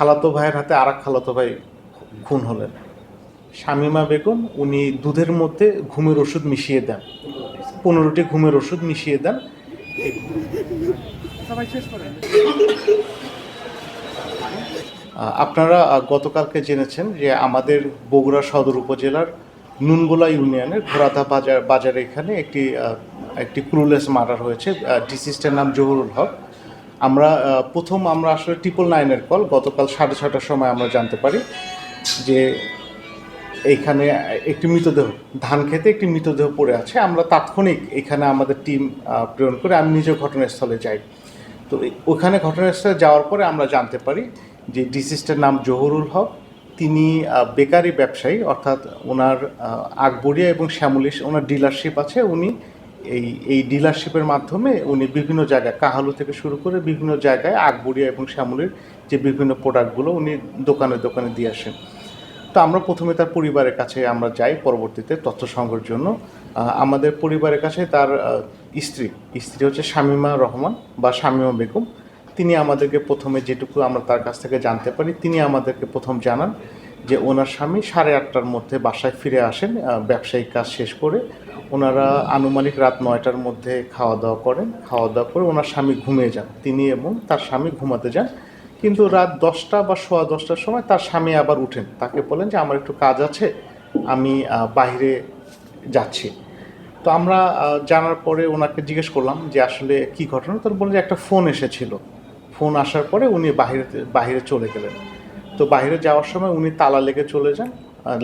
খালাতো ভাইয়ের হাতে আর খালাতো ভাই খুন হলেন। শামিমা বেগম উনি দুধের মধ্যে ঘুমের ওষুধ মিশিয়ে দেন। পনেরোটি ঘুমের ওষুধ মিশিয়ে দেন। আপনারা গতকালকে জেনেছেন যে আমাদের বগুড়া সদর উপজেলার নুনগোলা ইউনিয়নের ঘোরাদা বাজার বাজারে এখানে একটি একটি ক্রুলেস মার্ডার হয়েছে। ডিসিস্টের নাম জহুরুল হক। আমরা প্রথম আমরা আসলে ট্রিপল নাইনের কল গতকাল সাড়ে ছটার সময় আমরা জানতে পারি যে এইখানে একটি মৃতদেহ, ধান খেতে একটি মৃতদেহ পড়ে আছে। আমরা তাৎক্ষণিক এখানে আমাদের টিম প্রেরণ করে আমি নিজে ঘটনাস্থলে যাই। তো ওখানে ঘটনাস্থলে যাওয়ার পরে আমরা জানতে পারি যে ডিসিস্টের নাম জহুরুল হক। তিনি বেকারি ব্যবসায়ী, অর্থাৎ ওনার আকবরিয়া এবং শ্যামলিশ, ওনার ডিলারশিপ আছে। উনি এই এই ডিলারশিপের মাধ্যমে উনি বিভিন্ন জায়গায়, কাহালু থেকে শুরু করে বিভিন্ন জায়গায় আকবরিয়া এবং শ্যামলির যে বিভিন্ন প্রোডাক্টগুলো উনি দোকানে দোকানে দিয়ে আসেন। তো আমরা প্রথমে তার পরিবারের কাছে আমরা যাই পরবর্তীতে তথ্য সংগ্রহের জন্য। আমাদের পরিবারের কাছে তার স্ত্রী স্ত্রী হচ্ছে শামিমা রহমান বা শামিমা বেগম। তিনি আমাদেরকে প্রথমে যেটুকু আমরা তার কাছ থেকে জানতে পারি, তিনি আমাদেরকে প্রথম জানান যে ওনার স্বামী সাড়ে আটটার মধ্যে বাসায় ফিরে আসেন ব্যবসায়িক কাজ শেষ করে ওনারা আনুমানিক রাত নয়টার মধ্যে খাওয়া দাওয়া করেন। খাওয়া দাওয়া করে ওনার স্বামী ঘুমিয়ে যান। তিনি এবং তার স্বামী ঘুমাতে যান। কিন্তু রাত দশটা বা সোয়া দশটার সময় তার স্বামী আবার উঠেন। তাকে বলেন যে, আমার একটু কাজ আছে, আমি বাইরে যাচ্ছি। তো আমরা জানার পরে ওনাকে জিজ্ঞেস করলাম যে, আসলে কি ঘটনা? তার বললেন যে, একটা ফোন এসেছিল। ফোন আসার পরে উনি বাইরে বাইরে চলে গেলেন। তো বাইরে যাওয়ার সময় উনি তালা লেগে চলে যান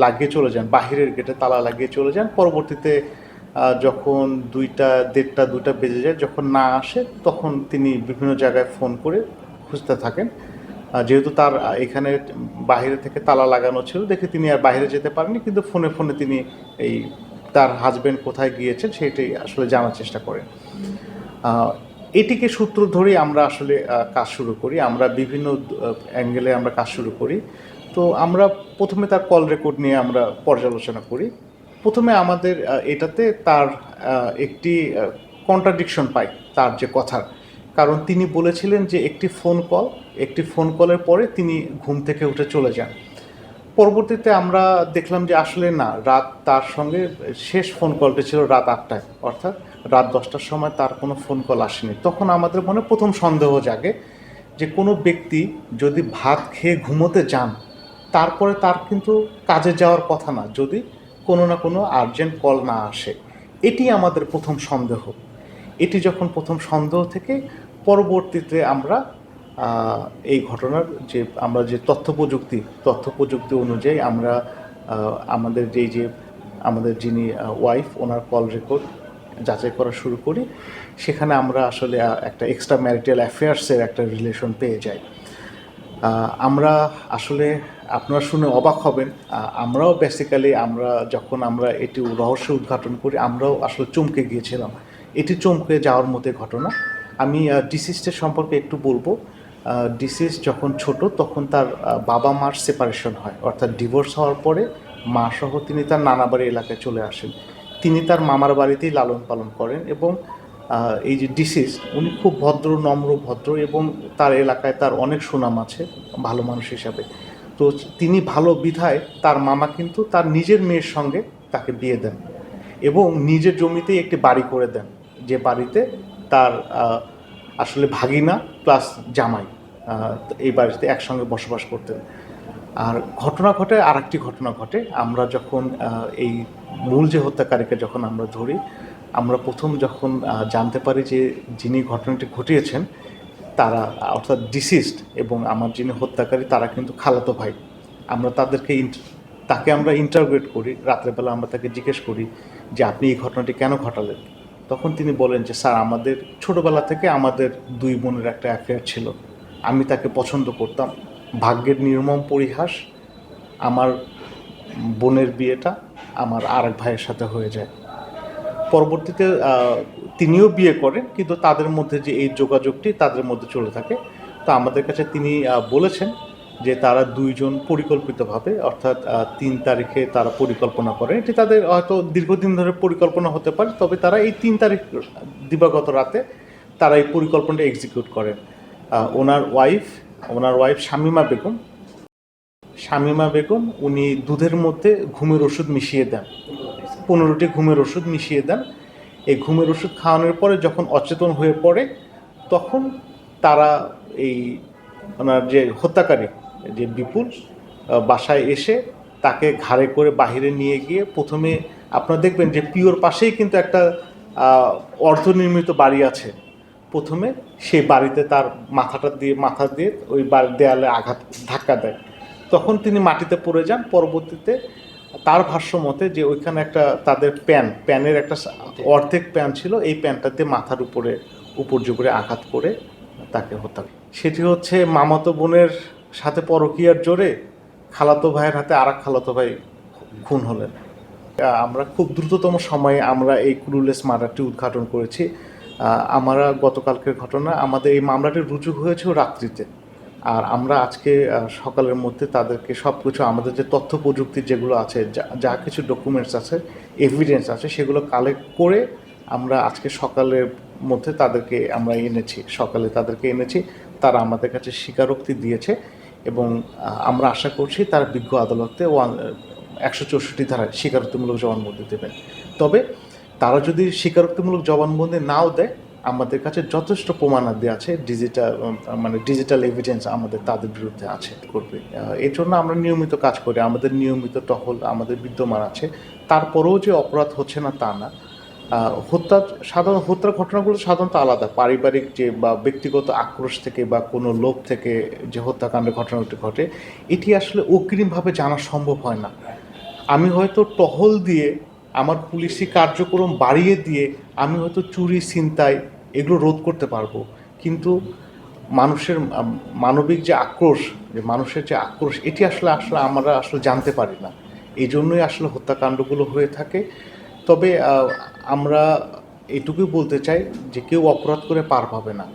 লাগিয়ে চলে যান, বাহিরের গেটে তালা লাগিয়ে চলে যান। পরবর্তীতে যখন দুইটা, দেড়টা, দুইটা বেজে যায়, যখন না আসে, তখন তিনি বিভিন্ন জায়গায় ফোন করে খুঁজতে থাকেন। যেহেতু তার এখানে বাইরে থেকে তালা লাগানো ছিল, দেখে তিনি আর বাইরে যেতে পারেননি, কিন্তু ফোনে ফোনে তিনি এই তার হাজবেন্ড কোথায় গিয়েছেন সেটাই আসলে জানার চেষ্টা করেন। এটিকে সূত্র ধরেই আমরা আসলে কাজ শুরু করি। আমরা বিভিন্ন অ্যাঙ্গেলে আমরা কাজ শুরু করি। তো আমরা প্রথমে তার কল রেকর্ড নিয়ে আমরা পর্যালোচনা করি। প্রথমে আমাদের এটাতে তার একটি কন্ট্রাডিকশন পাই তার যে কথার। কারণ তিনি বলেছিলেন যে একটি ফোন কল একটি ফোন কলের পরে তিনি ঘুম থেকে উঠে চলে যান। পরবর্তীতে আমরা দেখলাম যে আসলে না, রাত তার সঙ্গে শেষ ফোন কলটি ছিল রাত আটটায়, অর্থাৎ রাত দশটার সময় তার কোনো ফোন কল আসেনি। তখন আমাদের মনে প্রথম সন্দেহ জাগে যে কোনো ব্যক্তি যদি ভাত খেয়ে ঘুমোতে যান, তারপরে তার কিন্তু কাজে যাওয়ার কথা না, যদি কোনো না কোনো আর্জেন্ট কল না আসে। এটি আমাদের প্রথম সন্দেহ। এটি যখন প্রথম সন্দেহ থেকে পরবর্তীতে আমরা এই ঘটনার যে আমরা যে তথ্য প্রযুক্তি তথ্য প্রযুক্তি অনুযায়ী আমরা আমাদের যেই যে, আমাদের যিনি ওয়াইফ ওনার কল রেকর্ড যাচাই করা শুরু করি, সেখানে আমরা আসলে একটা এক্সট্রা ম্যারিটাল অ্যাফেয়ার্সের একটা রিলেশন পেয়ে যাই। আমরা আসলে, আপনারা শুনে অবাক হবেন আমরাও বেসিক্যালি আমরা যখন আমরা এটি রহস্য উদ্ঘাটন করি, আমরাও আসলে চমকে গিয়েছিলাম। এটি চমকে যাওয়ার মতো ঘটনা। আমি ডিসিস্টের সম্পর্কে একটু বলব। ডিসিস যখন ছোট, তখন তার বাবা মার সেপারেশন হয়। অর্থাৎ ডিভোর্স হওয়ার পরে, মা সহ তিনি তার নানা বাড়ি এলাকায় চলে আসেন। তিনি তার মামার বাড়িতেই লালন পালন করেন এবং এই যে ডিসিস উনি খুব ভদ্র, নম্র, ভদ্র এবং তার এলাকায় তার অনেক সুনাম আছে ভালো মানুষ হিসাবে। তো তিনি ভালো বিধায় তার মামা কিন্তু তার নিজের মেয়ের সঙ্গে তাকে বিয়ে দেন এবং নিজের জমিতেই একটি বাড়ি করে দেন, যে বাড়িতে তার আসলে ভাগিনা প্লাস জামাই এই বাড়িতে একসঙ্গে বসবাস করতেন। আর ঘটনা ঘটে আর একটি ঘটনা ঘটে। আমরা যখন এই মূল যে হত্যাকারীকে যখন আমরা ধরি, আমরা প্রথম যখন জানতে পারি যে যিনি ঘটনাটি ঘটিয়েছেন, তারা, অর্থাৎ ডিসিস্ট এবং আমার যিনি হত্যাকারী, তারা কিন্তু খালাতো ভাই। আমরা তাদেরকে তাকে আমরা ইন্টারগ্রেট করি, রাত্রেবেলা আমরা তাকে জিজ্ঞেস করি যে, আপনি এই ঘটনাটি কেন ঘটালেন? তখন তিনি বলেন যে, স্যার, আমাদের ছোটোবেলা থেকে আমাদের দুই বোনের একটা অ্যাফেয়ার ছিল। আমি তাকে পছন্দ করতাম। ভাগ্যের নির্মম পরিহাস, আমার বোনের বিয়েটা আমার আরেক ভাইয়ের সাথে হয়ে যায়। পরবর্তীতে তিনিও বিয়ে করেন, কিন্তু তাদের মধ্যে যে এই যোগাযোগটি তাদের মধ্যে চলে থাকে। তা আমাদের কাছে তিনি বলেছেন যে তারা দুইজন পরিকল্পিতভাবে, অর্থাৎ তিন তারিখে তারা পরিকল্পনা করে। এটি তাদের হয়তো দীর্ঘদিন ধরে পরিকল্পনা হতে পারে, তবে তারা এই তিন তারিখ দিবাগত রাতে তারা এই পরিকল্পনাটা এক্সিকিউট করেন। ওনার ওয়াইফ ওনার ওয়াইফ শামিমা বেগম। শামিমা বেগম, উনি দুধের মধ্যে ঘুমের ওষুধ মিশিয়ে দেন। পনেরোটি ঘুমের ওষুধ মিশিয়ে দেন। এই ঘুমের ওষুধ খাওয়ানোর পরে যখন অচেতন হয়ে পড়ে, তখন তারা এই ওনার যে হত্যাকারী, যে বিপুল বাসায় এসে তাকে ঘাড়ে করে বাহিরে নিয়ে গিয়ে প্রথমে আপনারা দেখবেন যে পিওর পাশেই কিন্তু একটা অর্ধনির্মিত বাড়ি আছে। প্রথমে সেই বাড়িতে তার মাথাটা দিয়ে, মাথা দিয়ে ওই বাড়ির দেয়ালে আঘাত, ধাক্কা দেয়। তখন তিনি মাটিতে পড়ে যান। পরবর্তীতে তার ভাষ্য মতে যে ওইখানে একটা তাদের প্যান, প্যানের একটা অর্ধেক প্যান ছিল, এই প্যানটা দিয়ে মাথার উপরে উপর্যুপরে আঘাত করে তাকে হত্যা সেটি হচ্ছে মামাতো বোনের সাথে পরকীয়ার জোরে খালাতো ভাইয়ের হাতে আর খালাতো ভাই খুন হলেন। আমরা খুব দ্রুততম সময়ে আমরা এই ক্রুলেস মার্ডারটি উদ্ঘাটন করেছি। আমরা গতকালকের ঘটনা, আমাদের এই মামলাটি রুজু হয়েছে রাত্রিতে। আর আমরা আজকে সকালের মধ্যে তাদেরকে সব কিছু আমাদের যে তথ্য প্রযুক্তি যেগুলো আছে, যা- কিছু ডকুমেন্টস আছে এভিডেন্স আছে, সেগুলো কালেক্ট করে আমরা আজকে সকালের মধ্যে তাদেরকে আমরা এনেছি, সকালে তাদেরকে এনেছি, তারা আমাদের কাছে স্বীকারোক্তি দিয়েছে এবং আমরা আশা করছি তারা বিজ্ঞ আদালতে ওয়ান, একশো চৌষট্টি ধারায় স্বীকারোক্তিমূলক জবানবন্দি দেবেন। তবে তারা যদি স্বীকারোক্তিমূলক জবানবন্দি নাও দেয়, আমাদের কাছে যথেষ্ট প্রমাণাদি আছে ডিজিটাল মানে ডিজিটাল এভিডেন্স আমাদের তাদের বিরুদ্ধে আছে, করবে। এর জন্য আমরা নিয়মিত কাজ করি, আমাদের নিয়মিত টহল, আমাদের বিদ্যমান আছে। তারপরেও যে অপরাধ হচ্ছে না তা না। হত্যা, সাধারণ, হত্যার ঘটনাগুলো সাধারণত আলাদা। পারিবারিক যে বা ব্যক্তিগত আক্রোশ থেকে বা কোনো লোভ থেকে যে হত্যাকাণ্ডের ঘটনাটি ঘটে, এটি আসলে অগ্রিমভাবে জানা সম্ভব হয় না। আমি হয়তো টহল দিয়ে আমার পুলিশি কার্যক্রম বাড়িয়ে দিয়ে আমি হয়তো চুরি, ছিনতাই এগুলো রোধ করতে পারব। কিন্তু মানুষের মানবিক যে আক্রোশ, যে মানুষের যে আক্রোশ, এটি আসলে আসলে আমরা আসলে জানতে পারি না। এই জন্যই আসলে হত্যাকাণ্ডগুলো হয়ে থাকে। তবে আমরা এটুকুই বলতে চাই যে কেউ অপরাধ করে পার পাবে না।